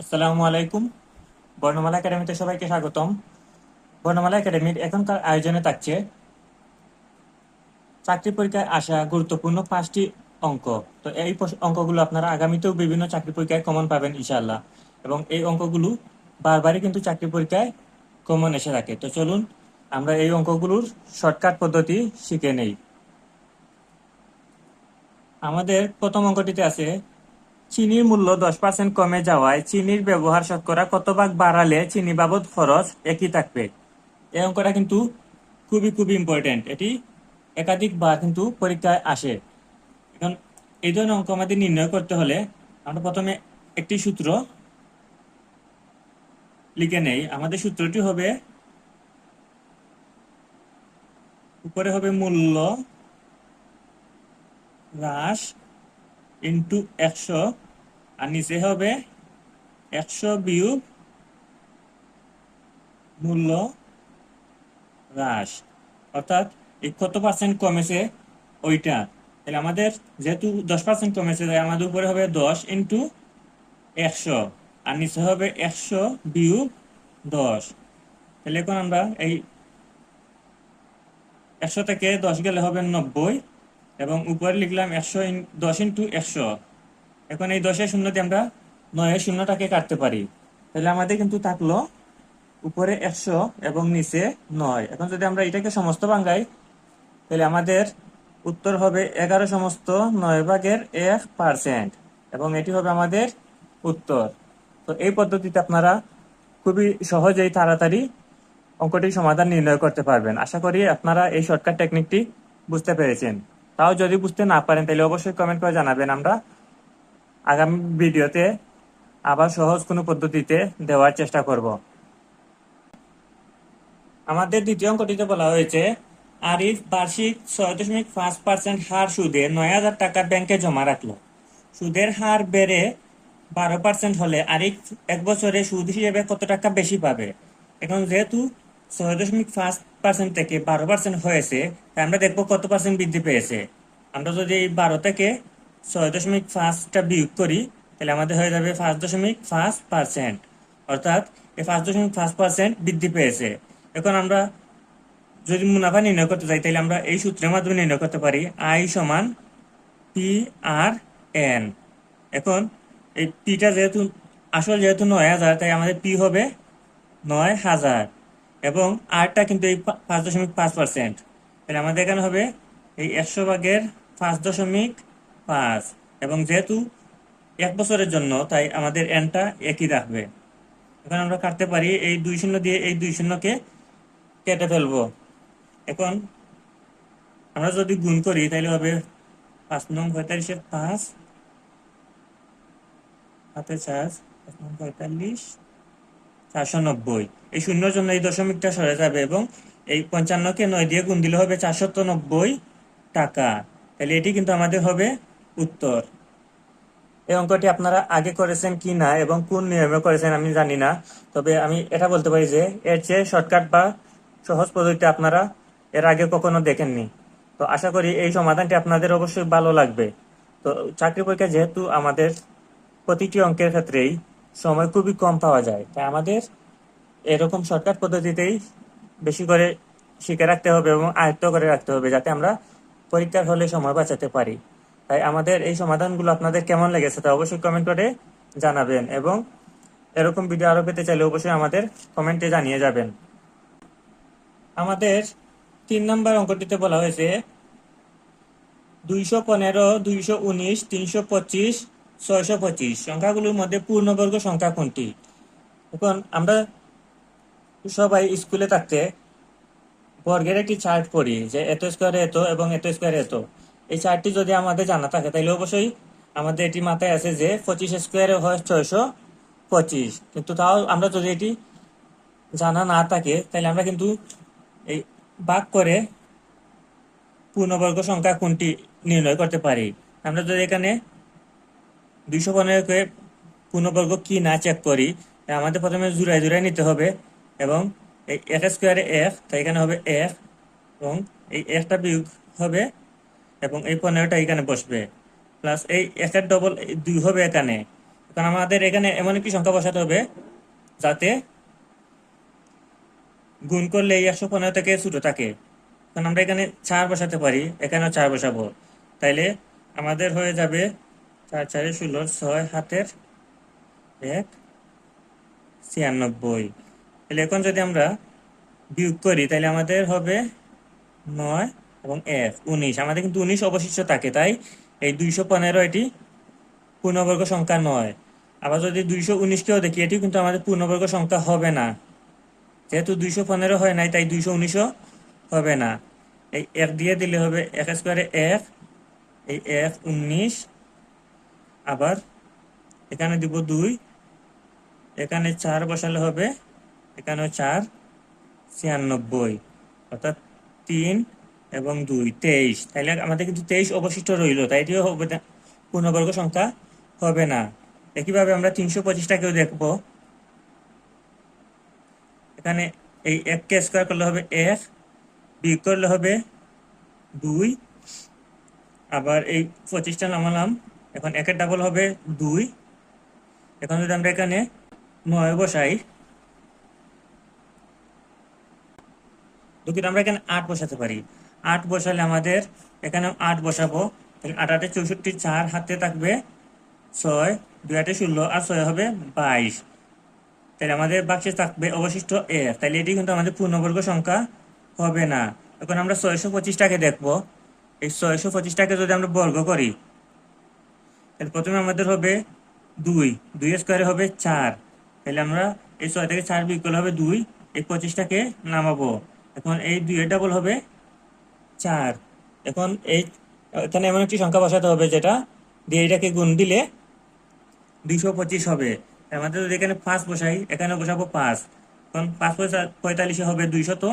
আসসালামু আলাইকুম। বর্ণমালা একাডেমিতে সবাইকে স্বাগতম। বর্ণমালা একাডেমির এখনকার আয়োজনে থাকছে চাকরি পরীক্ষায় আসা গুরুত্বপূর্ণ পাঁচটি অঙ্ক। তো এই অঙ্কগুলো আপনারা আগামীতেও বিভিন্ন চাকরি পরীক্ষায় কমন পাবেন, ইনশাআল্লাহ। এবং এই অঙ্কগুলো বারবারই কিন্তু চাকরি পরীক্ষায় কমন এসে থাকে। তো চলুন, আমরা এই অঙ্কগুলোর শর্টকাট পদ্ধতি শিখে নেই। আমাদের প্রথম অঙ্কটিতে আছে চিনির মূল্য দশ পার্সেন্ট কমে যাওয়ায় চিনির ব্যবহার শতকরা কত ভাগ বাড়ালে চিনি বাবদ খরচ একই থাকবে। এই অঙ্কটা কিন্তু খুবই খুবই ইম্পর্টেন্ট এটি একাধিক বার কিন্তু পরীক্ষায় আসে। এখন এই ধরনের অঙ্ক আমাদের নির্ণয় করতে হলে আমরা প্রথমে একটি সূত্র লিখে নেই। আমাদের সূত্রটি হবে, উপরে হবে মূল্য হ্রাস ইন্টু একশো। আর নিচে হবে একশো বিয়োগ মূল্য হ্রাস। অর্থাৎ এই কত পার্সেন্ট কমেছে? ওইটা। তাহলে আমাদের যেহেতু দশ পার্সেন্ট কমেছে, তাই আমাদের উপরে হবে দশ ইন্টু একশো। আর নিচে হবে একশো বিয়োগ দশ। তাহলে এখন আমরা এই একশো থেকে দশ গেলে হবে নব্বই। এবং উপরে লিখলাম একশো দশ ইন্টু একশো। এখন এই দশের শূন্য দিয়ে আমরা নয়ের শূন্যটাকে কাটতে পারি। তাহলে আমাদের কিন্তু থাকল উপরে একশো এবং নিচে নয়। এখন যদি আমরা এটাকে সমস্ত ভাঙ্গাই তাহলে আমাদের উত্তর হবে এগারো সমস্ত নয় ভাগের এক পার্সেন্ট এবং এটি হবে আমাদের উত্তর। তো এই পদ্ধতিতে আপনারা খুবই সহজেই তাড়াতাড়ি অঙ্কটির সমাধান নির্ণয় করতে পারবেন। আশা করি আপনারা এই শর্টকাট টেকনিকটি বুঝতে পেরেছেন। তাও যদি বুঝতে না পারেন, তাহলে অবশ্যই কমেন্ট করে জানাবেন আমরা। আগামী ভিডিওতে আবার সহজ কোনো পদ্ধতিতে দেওয়ার চেষ্টা করব। আমাদের দ্বিতীয় অঙ্কটিতে বলা হয়েছে, আরিফ বার্ষিক ছয় দশমিক পাঁচ পার্সেন্ট হার সুদে নয় হাজার টাকা ব্যাংকে জমা রাখল। সুদের হার বেড়ে বারো পার্সেন্ট হলে আরিফ এক বছরে সুদ হিসেবে কত টাকা বেশি পাবে? এখন যেহেতু ছয় দশমিক পাঁচ পার্সেন্ট থেকে বারো পার্সেন্ট হয়েছে আমরা দেখব কত পার্সেন্ট বৃদ্ধি পেয়েছে। আমরা যদি এই বারো থেকে ছয় দশমিক পাঁচটা বিয়োগ করি, তাহলে আমাদের হয়ে যাবে পাঁচ দশমিক পাঁচ পার্সেন্ট। অর্থাৎ এই পাঁচ দশমিক পাঁচ পার্সেন্ট বৃদ্ধি পেয়েছে। এখন আমরা যদি মুনাফা নির্ণয় করতে চাই তাহলে আমরা এই সূত্রের মাধ্যমে নির্ণয় করতে পারি আই সমান পি আর এন। এখন এই পিটা যেহেতু, আসল যেহেতু নয় হাজার, তাই আমাদের পি হবে নয় হাজার। এবং আরটা কিন্তু এই পাঁচ দশমিক পাঁচ পার্সেন্ট। তাহলে আমাদের এখানে হবে এই একশো ভাগের পাঁচ দশমিক পাঁচ এবং যেহেতু এক বছরের জন্য, তাই আমাদের এনটা একই রাখবে এখন আমরা কাটতে পারি এই দুই শূন্য দিয়ে এই দুই শূন্যকে কেটে ফেলব। এখন আমরা যদি গুণ করি তাহলে হবে পাঁচ নং পঁয়তাল্লিশের পাঁচ হাতে চার, পাঁচ নং পঁয়তাল্লিশ, চারশো নব্বই। এই শূন্যর জন্য এই দশমিকটা সরে যাবে এবং এই পঞ্চান্নকে নয় দিয়ে গুণ দিলে হবে চারশত নব্বই টাকা। তাহলে এটি কিন্তু আমাদের হবে উত্তর। এই অঙ্কটি আপনারা আগে করেছেন কি না এবং কোন নিয়মে করেছেন আমি জানি না, তবে আমি এটা বলতে পারি যে এর চেয়ে শর্টকাট বা সহজ পদ্ধতি আপনারা এর আগে কখনো দেখেননি। তো আশা করি এই সমাধানটি আপনাদের অবশ্যই ভালো লাগবে। তো চাকরি পরীক্ষা যেহেতু আমাদের প্রতিটি অঙ্কের ক্ষেত্রেই সময় খুবই কম পাওয়া যায়, তাই আমাদের এরকম শর্টকাট পদ্ধতিতেই বেশি করে শিখে রাখতে হবে এবং আয়ত্ত করে রাখতে হবে যাতে আমরা পরীক্ষার হলে সময় বাঁচাতে পারি। তাই আমাদের এই সমাধানগুলো আপনাদের কেমন লেগেছে তা অবশ্যই কমেন্ট করে জানাবেন এবং এরকম ভিডিও আরও পেতে চাইলে অবশ্যই আমাদের কমেন্টে জানিয়ে যাবেন। আমাদের তিন নম্বর অঙ্কটিতে বলা হয়েছে, দুইশো পনেরো, দুইশো উনিশ, তিনশো পঁচিশ, ছয়শো পঁচিশ। সংখ্যাগুলোর মধ্যে পূর্ণবর্গ সংখ্যা কোনটি? এখন আমরা সবাই স্কুলে থাকতে বর্গের একটি চার্ট পড়ি যে এত স্কোয়ারে এত এবং এত স্কোয়ারে এত। এই চার্টটি যদি আমাদের জানা থাকে, তাহলে অবশ্যই আমাদের এটি মাথায় আছে যে পঁচিশ স্কোয়ারে হয় ছয়শো পঁচিশ। কিন্তু তাও আমরা যদি এটি জানা না থাকে, তাহলে আমরা কিন্তু এই ভাগ করে পূর্ণবর্গ সংখ্যা কোনটি নির্ণয় করতে পারি? আমরা যদি এখানে দুইশো পনেরোকে পূর্ণবর্গ কি না চেক করি আমাদের প্রথমে জুড়াই জুড়াই নিতে হবে এবং এই এক স্কোয়ারে এক তাই এখানে হবে এক এবং এই একটা বিয়োগ হবে, এবং এই পনেরোটা এখানে বসবে। প্লাস এই একের ডবল দুই হবে এখানে। কারণ আমাদের এখানে এমন একটি সংখ্যা বসাতে হবে, যাতে গুণ করলে এই একশো পনেরো থেকে ছোট থাকে। কারণ আমরা এখানে চার বসাতে পারি, এখানেও চার বসাবো। তাইলে আমাদের হয়ে যাবে চার, চারে ষোলো, ছয় হাতের এক, ছিয়ানব্বই। তাহলে এখন যদি আমরা বিয়োগ করি, তাহলে আমাদের হবে নয় এবং এক, উনিশ। আমাদের কিন্তু উনিশ অবশিষ্ট থাকে, তাই এই দুইশো পনেরো এটি পূর্ণবর্গ সংখ্যা নয়। আবার যদি দুইশো উনিশকেও দেখি, এটিও কিন্তু আমাদের পূর্ণবর্গ সংখ্যা হবে না। যেহেতু দুইশো পনেরো হয় নাই, তাই দুইশো উনিশও হবে না। এই এক দিয়ে দিলে হবে এক স্কোয়ারে এক, এই এক, উনিশ, আবার এখানে দিব দুই, এখানে চার বসালে হবে এখানেও চার, ছিয়ানব্বই, অর্থাৎ তিন এবং দুই, তেইশ। তাইলে আমাদের কিন্তু তেইশ অবশিষ্ট রইল, তাই এটিও হবে পূর্ণবর্গ সংখ্যা হবে না। একইভাবে আমরা তিনশো পঁচিশটাকেও দেখব। এখানে এই এককে স্কোয়ার করলে হবে এক বি করলে হবে দুই, আবার এই পঁচিশটা নামালাম, এখন একের ডাবল হবে দুই। এখন যদি আমরা এখানে নয় বসাই দুঃখিত, আমরা এখানে আট বসাতে পারি। আট বসালে আমাদের এখানে আট বসাবো। আট আটে চৌষট্টি, চার হাতে থাকবে ছয়, দুই আটে ষোলো আর ছয় হবে বাইশ। তাহলে আমাদের বাক্সে থাকবে অবশিষ্ট এক তাহলে এটি কিন্তু আমাদের পূর্ণবর্গ সংখ্যা হবে না। এখন আমরা ছয়শো পঁচিশটাকে দেখব। এই ছয়শো পঁচিশটাকে যদি আমরা বর্গ করি, তাহলে প্রথমে আমাদের হবে দুই। দুই স্কোয়ারে হবে চার। তাহলে আমরা এই ছয় থেকে চার বিয়োগ করলে হবে দুই। এই পঁচিশটাকে নামাবো। এখন এই দুই ডাবল হবে চার। এখন এই, এখানে এমন একটি সংখ্যা বসাতে হবে যেটা দিয়ে এটাকে গুণ দিলে দুইশো পঁচিশ হবে। আমাদের যদি এখানে পাঁচ বসাই, এখানে বসাবো পাঁচ। কারণ পাঁচ পঁয়তাল্লিশে হবে দুইশত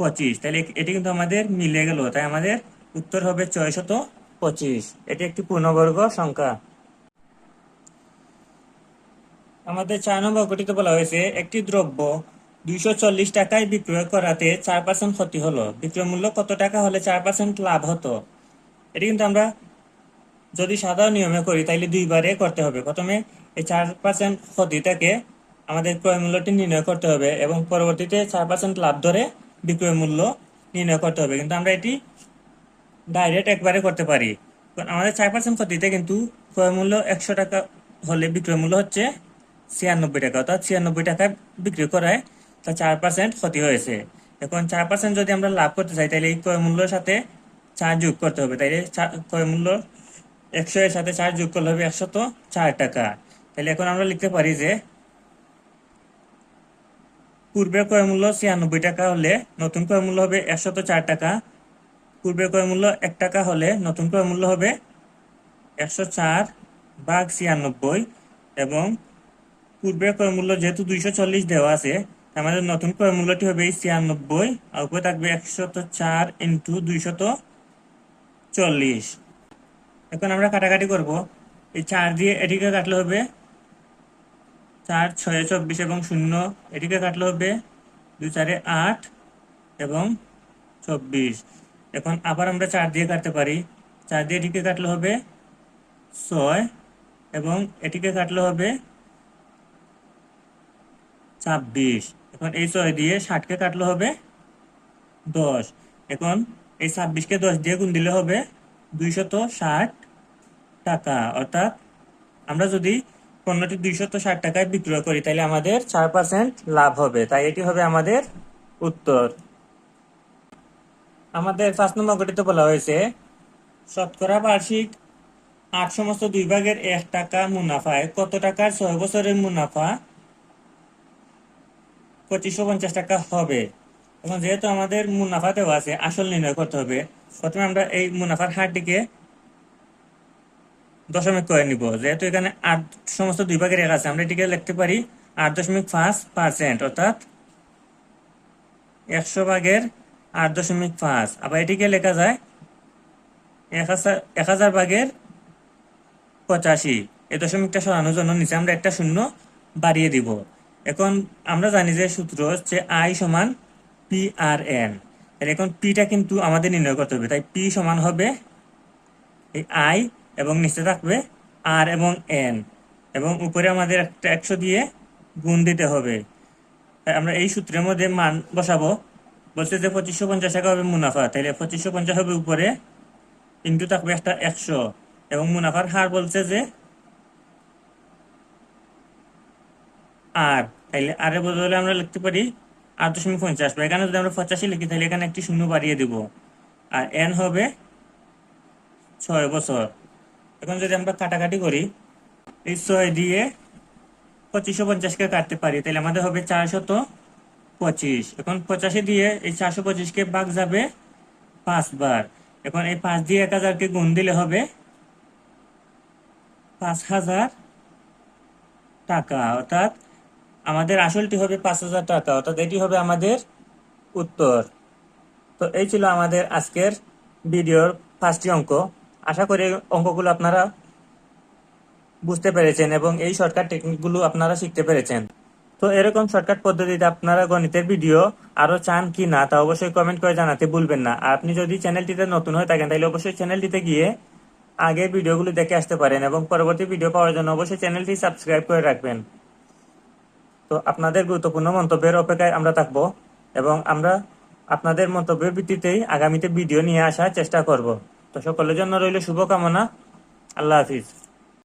পঁচিশ। তাহলে এটি কিন্তু আমাদের মিলে গেল। তাই আমাদের উত্তর হবে ছয়শত পঁচিশ। এটি একটি পূর্ণবর্গ সংখ্যা। আমাদের চার নম্বর গঠিত বলা হয়েছে একটি দ্রব্য দুইশো চল্লিশ টাকায় বিক্রয় করাতে চার পার্সেন্ট ক্ষতি হলো। বিক্রয় মূল্য কত টাকা হলে চার পার্সেন্ট লাভ হতো? এটি কিন্তু আমরা যদি সাধারণ নিয়মে করি, তাইলে দুইবারে করতে হবে। প্রথমে এই চার পার্সেন্ট ক্ষতিটাকে আমাদের ক্রয় মূল্যটি নির্ণয় করতে হবে এবং পরবর্তীতে চার পার্সেন্ট লাভ ধরে বিক্রয় মূল্য নির্ণয় করতে হবে। কিন্তু আমরা এটি ডাইরেক্ট একবারে করতে পারি। আমাদের চার পার্সেন্ট ক্ষতিতে কিন্তু ক্রয় মূল্য একশো টাকা হলে বিক্রয় মূল্য হচ্ছে ছিয়ানব্বই টাকা, অর্থাৎ ছিয়ানব্বই টাকায় বিক্রি করায় তা চার পার্সেন্ট ক্ষতি হয়েছে। এখন চার পার্সেন্ট যদি আমরা লাভ করতে চাই, তাহলে এই ক্রয় মূল্যের সাথে চার যোগ করতে হবে। তাইলে ক্রয় মূল্য একশো এর সাথে চার যোগ করলে হবে একশত চার টাকা। তাহলে এখন আমরা লিখতে পারি যে পূর্বের ক্রয় মূল্য ছিয়ানব্বই টাকা হলে নতুন ক্রয় মূল্য হবে একশত চার টাকা। পূর্বের ক্রয় মূল্য এক টাকা হলে নতুন ক্রয় মূল্য হবে একশো চার ভাগ ছিয়ানব্বই এবং পূর্বের ক্রয় মূল্য যেহেতু দুইশো চল্লিশ দেওয়া আছে আমাদের নতুন ক্রয় মূল্যটি হবে ছিয়ানব্বই, আর উপরে থাকবে একশত চার ইন্টু দুইশত চল্লিশ। এখন আমরা কাটাকাটি করব। এই চার দিয়ে এটিকে কাটলে হবে চার, ছয়, চব্বিশ এবং শূন্য। এটিকে কাটলে হবে দুই, চারে আট এবং চব্বিশ। এখন আবার আমরা চার দিয়ে কাটতে পারি। চার দিয়ে এটিকে কাটলে হবে ছয় এবং এটিকে কাটলে হবে ছাব্বিশ। এখন এই ছয় দিয়ে ষাটকে কাটলে হবে দশ। এখন এই ছাব্বিশকে দশ দিয়ে গুণ দিলে হবে দুইশত ষাট টাকা। অর্থাৎ আমরা যদি পণ্যটি দুইশত ষাট টাকায় বিক্রয় করি তাহলে আমাদের চার পার্সেন্ট লাভ হবে। তাই এটি হবে আমাদের উত্তর। আমাদের পাঁচ নম্বর অঙ্কটিতে বলা হয়েছে, শতকরা বার্ষিক আট সমস্ত দুই ভাগের এক টাকা মুনাফায় কত টাকার ছয় বছরের মুনাফা? পঁচিশশো পঞ্চাশ টাকা হবে। এখন যেহেতু আমাদের মুনাফা দেওয়া আছে, আসল নির্ণয় করতে হবে। প্রথমে আমরা এই মুনাফার হারটিকে দশমিক করে নিব। যেহেতু এখানে আট, সমস্ত দুই ভাগের এক আছে, আমরা এটিকে লিখতে পারি আট দশমিক পাঁচ পার্সেন্ট, অর্থাৎ একশো ভাগের আট দশমিক পাঁচ। আবার এটিকে লেখা যায় এক হাজার এক হাজার ভাগের পঁচাশি। এই দশমিকটা সরানোর জন্য নিচে আমরা একটা শূন্য বাড়িয়ে দিব। এখন আমরা জানি যে সূত্র হচ্ছে আই সমান পি আর এন এখন পিটা কিন্তু আমাদের নির্ণয় করতে হবে, তাই পি সমান হবে এই আই এবং নিচে থাকবে আর এবং এন এবং উপরে আমাদের একটা একশো দিয়ে গুণ দিতে হবে। তাই আমরা এই সূত্রের মধ্যে মান বসাবো। বলছে যে পঁচিশশো পঞ্চাশ টাকা হবে মুনাফা তাহলে পঁচিশশো পঞ্চাশ হবে উপরে, ইন্টু থাকবে একটা একশো। এবং মুনাফার হার বলছে যে আর তাইলে আর এর বদলে আমরা লিখতে পারি আট দশমিক পঞ্চাশ। বা এখানে যদি আমরা পঁচাশি লিখি তাহলে এখানে একটি শূন্য বাড়িয়ে দিব। আর এন হবে ছয় বছর। এখন যদি আমরা কাটাকাটি করি, এই ছয় দিয়ে পঁচিশশো পঞ্চাশকে কাটতে পারি তাহলে আমাদের হবে চারশত পঁচিশ। এখন পঁচাশি দিয়ে এই চারশো পঁচিশকে বাঘ যাবে পাঁচবার। এখন এই পাঁচ দিয়ে এক হাজারকে গুণ দিলে হবে পাঁচ হাজার টাকা। অর্থাৎ আমাদের আসলটি হবে পাঁচ হাজার টাকা, অর্থাৎ এটি হবে আমাদের উত্তর। তো এই ছিল আমাদের আজকের ভিডিওর পাঁচটি অঙ্ক। আশা করি অঙ্কগুলো আপনারা বুঝতে পেরেছেন এবং এই শর্টকাট টেকনিকগুলো আপনারা শিখতে পেরেছেন। তো এরকম শর্টকাট পদ্ধতিতে আপনারা গণিতের ভিডিও আরও চান কি না, তা অবশ্যই কমেন্ট করে জানাতে ভুলবেন না। আর আপনি যদি চ্যানেলটিতে নতুন হয়ে থাকেন, তাহলে অবশ্যই চ্যানেলটিতে গিয়ে আগের ভিডিওগুলো দেখে আসতে পারেন এবং পরবর্তী ভিডিও পাওয়ার জন্য অবশ্যই চ্যানেলটি সাবস্ক্রাইব করে রাখবেন। তো আপনাদের গুরুত্বপূর্ণ মন্তব্যের অপেক্ষায় আমরা থাকব এবং আমরা আপনাদের মন্তব্যের ভিত্তিতেই আগামীতে ভিডিও নিয়ে আসার চেষ্টা করব। তো সকলের জন্য রইল শুভকামনা। আল্লাহ হাফিজ।